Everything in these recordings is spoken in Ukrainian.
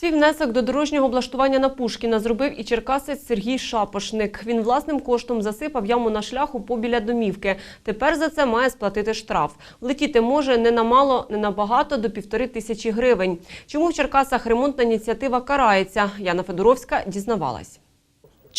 Свій внесок до дорожнього облаштування на Пушкіна зробив і черкасець Сергій Шапошник. Він власним коштом засипав яму на шляху побіля домівки. Тепер за це має сплатити штраф. Влетіти може не на мало, не на багато до півтори тисячі гривень. Чому в Черкасах ремонтна ініціатива карається? Яна Федоровська дізнавалась.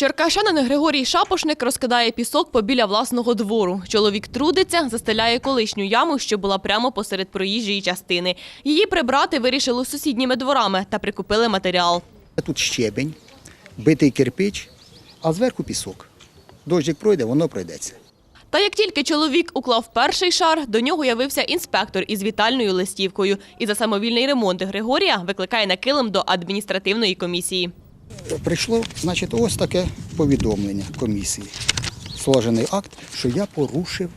Черкащанин Григорій Шапошник розкидає пісок побіля власного двору. Чоловік трудиться, застеляє колишню яму, що була прямо посеред проїжджої частини. Її прибрати вирішили сусідніми дворами та прикупили матеріал. Тут щебень, битий кирпич, а зверху пісок. Дощик пройде, воно пройдеться. Та як тільки чоловік уклав перший шар, до нього явився інспектор із вітальною листівкою. І за самовільний ремонт Григорія викликає на килим до адміністративної комісії. Прийшло, значить, ось таке повідомлення комісії. Сложений акт, що я порушив,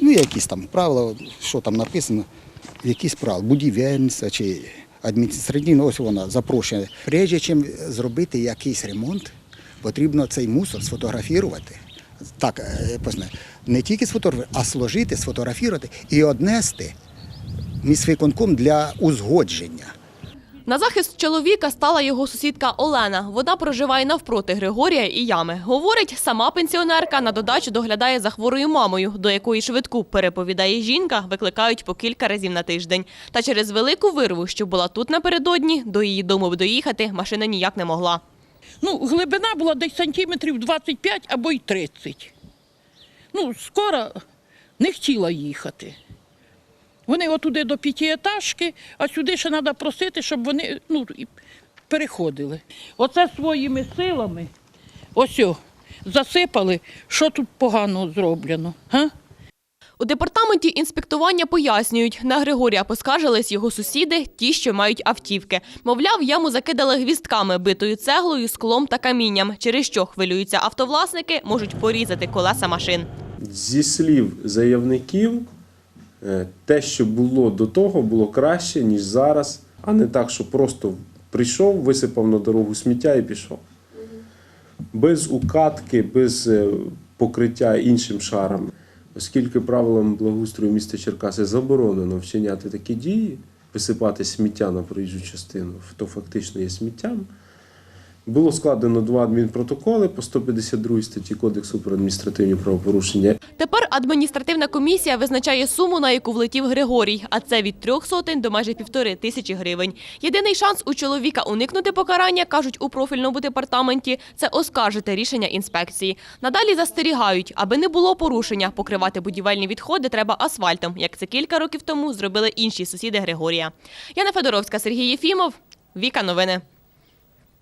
ну, якісь там правила, що там написано, якісь правила, будівельництва чи адміністративно, ось вона запрошена. Прежде чим зробити якийсь ремонт, потрібно цей мусор сфотографувати. Так, е, не тільки сфотографувати, а сложити, сфотографувати і однести міськвиконком для узгодження. На захист чоловіка стала його сусідка Олена. Вона проживає навпроти Григорія і ями. Говорить, сама пенсіонерка на додачу доглядає за хворою мамою, до якої швидку переповідає жінка, викликають по кілька разів на тиждень. Та через велику вирву, що була тут напередодні, до її дому доїхати машина ніяк не могла. Ну, глибина була десь сантиметрів 25 або й 30. Ну, скоро не хотіла їхати. Вони отуди до п'ятиетажки, а сюди ще треба просити, щоб вони ну, переходили. Оце своїми силами ось о, засипали, що тут погано зроблено. Га? У департаменті інспектування пояснюють, на Григорія поскаржились його сусіди, ті, що мають автівки. Мовляв, яму закидали гвістками, битою цеглою, склом та камінням, через що хвилюються автовласники, можуть порізати колеса машин. Зі слів заявників, те, що було до того, було краще, ніж зараз, а не так, що просто прийшов, висипав на дорогу сміття і пішов. Без укатки, без е, покриття іншим шаром. Оскільки правилами благоустрою міста Черкаси заборонено вчиняти такі дії, висипати сміття на проїжджу частину, то фактично є сміттям. Було складено два адмінпротоколи по 152 статті Кодексу про адміністративні правопорушення Тепер адміністративна комісія визначає суму, на яку влетів Григорій, а це від трьох сотень до майже півтори тисячі гривень. Єдиний шанс у чоловіка уникнути покарання, кажуть у профільному департаменті, це оскаржити рішення інспекції. Надалі застерігають, аби не було порушення, покривати будівельні відходи треба асфальтом, як це кілька років тому зробили інші сусіди Григорія. Яна Федоровська, Сергій Єфімов, Віка Новини.